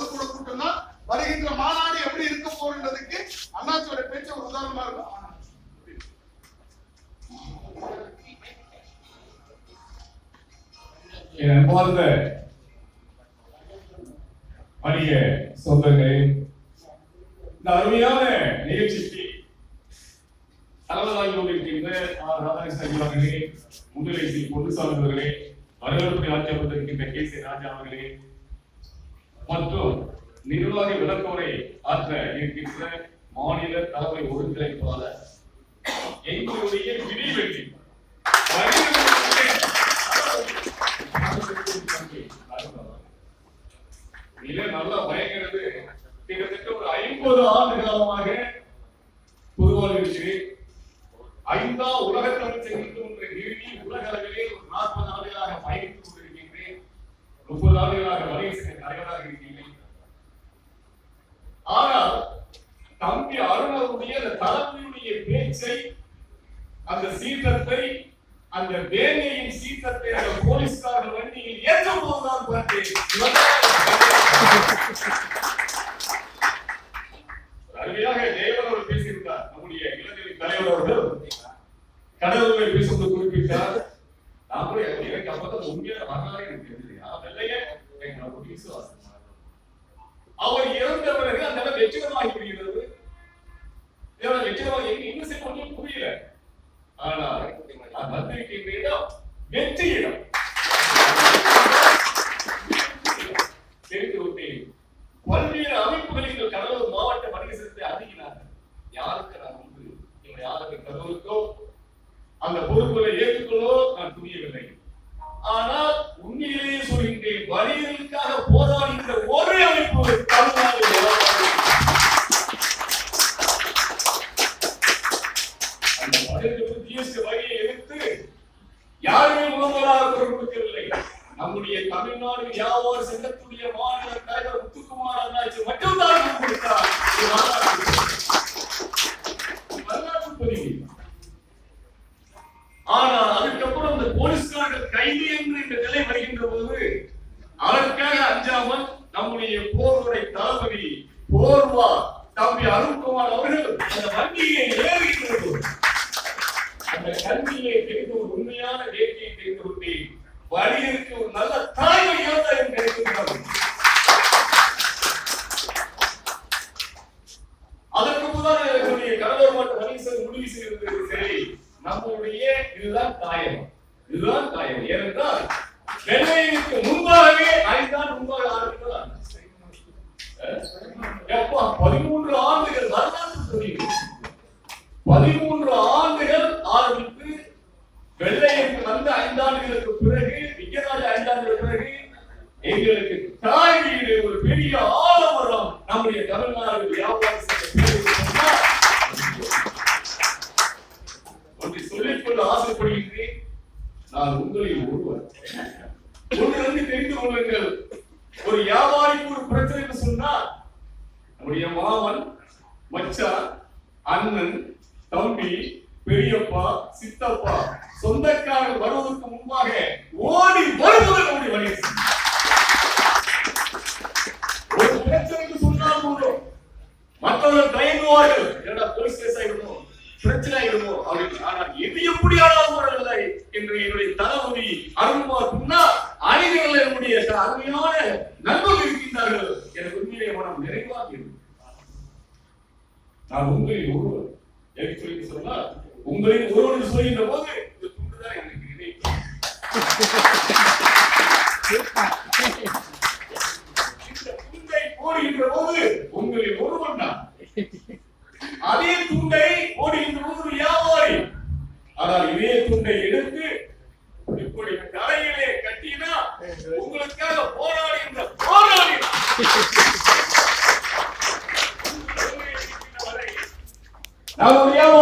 பொதுக்குழு கூட்டம் தான் வருகின்ற மாநாடு எப்படி இருக்க போறதுக்கு அண்ணாச்சியோட பேச்சு ஒரு உதாரணமா இருக்கும். அன்பார்ந்த அரிய சொந்தங்களே இந்த அருமையான நிகழ்ச்சிக்கு தலைவராகி கொண்டிருக்கின்ற ஆர் ராதாகிருஷ்ணன் அவர்களே முன்னிலை பொன்னுசாமி அவர்களே வரவேற்பு ஆட்சி அமர்ந்திருக்கின்ற கே சி ராஜா அவர்களே மற்றும் நிர்வாகி விளக்கோரை ஆற்ற இருக்கின்ற மாநில தலைமை ஒருங்கிணைப்பாளர். எங்களுடைய விதி வெற்றி நல்லா பயங்கிறது கிட்டத்தட்ட ஒரு ஐம்பது ஆண்டு காலமாக பொதுவாக ஐந்தாம் உலக தமிழ் என்ற உலக அளவிலே ஒரு நாற்பது ஆண்டுகளாக பயணித்துக் கொண்டிருக்கின்றேன். முப்பது ஆண்டுகளாக வணிக சங்க தலைவராக இருக்கின்றேன் ஆனால் தம்பி அருணருடைய அந்த தலைமையுடைய பேச்சை அந்த சீற்றத்தை அந்த வேலையின் சீற்றத்தை அந்த போலீஸ்காரர்கள் வண்டியில் ஏற்றும் போதுதான் பார்த்தேன். அருமையாக தேவன் அவர் பேசியிருந்தார். நம்முடைய இளைஞரின் தலைவர் அவர்கள் கடவுளை பேசுவது குறிப்பிட்டார். நான் கூட எனக்கு அப்பதான் உண்மையான வரலாறு எனக்கு தெரிஞ்சது. வெள்ளையே எங்களோட விசுவாசம் அவர் இறந்த பிறகு அந்த இடம் வெற்றிகரமாகி விடுகிறது. நான் இடம் வெற்றி இடம் தெரிந்து விட்டேன் பல்வேறு அமைப்புகள் இந்த கடலூர் மாவட்ட வணிக சங்கத்தை அணுகினார்கள். யாருக்கு நான் வந்து இவங்க யாருக்கு கடவுளுக்கோ அந்த பொறுப்புகளை ஏற்றுக்கொள்ளோ நான் துணியவில்லை ஆனால் உண்மையிலேயே சொல்கின்றேன் வணிகர்களுக்காக போராடுகின்ற ஒரே அமைப்பு தமிழ்நாடு அந்த வணிகர்களுக்கு ஜிஎஸ்டி வரியை எதிர்த்து யாருமே முதல்வராக குரல் நம்முடைய தமிழ்நாடு வியாபார சங்கத்துடைய மாநில தலைவர் முத்துக்குமார் அண்ணாச்சி மட்டும்தான் கொடுத்தார். ஆனால் அதுக்கப்புறம் அந்த போலீஸ்காரர்கள் கைது என்று இந்த நிலை வருகின்ற போது அதற்காக அஞ்சாமல் நம்முடைய போர்வரை தளபதி போர்வா தம்பி அருண்குமார் அவர்கள் அந்த வண்டியை ஏறுகின்ற போது அந்த கல்வியை தெரிந்து ஒரு உண்மையான வேட்கையை தெரிந்து கொண்டேன் வழியிற்கு ஒரு நல்ல தாய்மை யோசனை கிடைக்கின்றது அதற்கு முதல் என்னுடைய கடலூர் மாவட்ட உறுதி முடிவு சரி நம்முடைய இதுதான் காயம் இதுதான் காயம் ஏனென்றால் வெள்ளையனுக்கு முன்பாகவே ஐந்தான் முன்பாக ஆரம்பித்தான் எப்பா பதிமூன்று ஆண்டுகள் வரலாற்று பதிவு பதிமூன்று ஆண்டுகள் ஆரம்பித்து வெள்ளையனுக்கு வந்த ஐந்தாண்டுகளுக்கு பிறகு விஜயராஜ ஐந்தாண்டுகளுக்கு பிறகு எங்களுக்கு நான் உங்களில் ஒருவர். ஒன்றிலிருந்து தெரிந்து கொள்ளுங்கள். ஒரு வியாபாரிக்கு ஒரு பிரச்சனை என்று சொன்னால் நம்முடைய மாமன் மச்சான் அண்ணன் தம்பி பெரியப்பா சித்தப்பா சொந்தக்காரர் வருவதற்கு முன்பாக ஓடி வருவது நம்முடைய வழி ஒரு பிரச்சனைக்கு சொன்னால் போதும். மற்றவர்கள் தயங்குவார்கள். என்னடா போலீஸ் கேஸ் ஆகிடுமோ? பிரச்சனை ஆகிடுமோ? அப்படின்னு. ஆனால் எது எப்படி ஆனாலும் பரவாயில்லை என்று என்னுடைய தளபதி அருண்குமார் முன்னால் அணிகள் என்னுடைய அருமையான நண்பர்கள் இருக்கின்றார்கள் எனக்கு உண்மையிலே மனம் நிறைவாக இருக்கும் நான் உங்களில் ஒருவர் எனக்கு சொல்லி சொன்னால் உங்களில் ஒருவர் சொல்கின்ற போது இந்த துண்டுதான் எனக்கு நினைவு இந்த துண்டை போடுகின்ற போது உங்களில் ஒருவன் தான் அதே துண்டை போடுகின்ற போது ஒரு வியாபாரி ஆனால் இதே துண்டை எடுத்து இப்படி தலையிலே கட்டினா உங்களுக்காக போராடுகின்ற போராடி ನಾವು ಯಾವ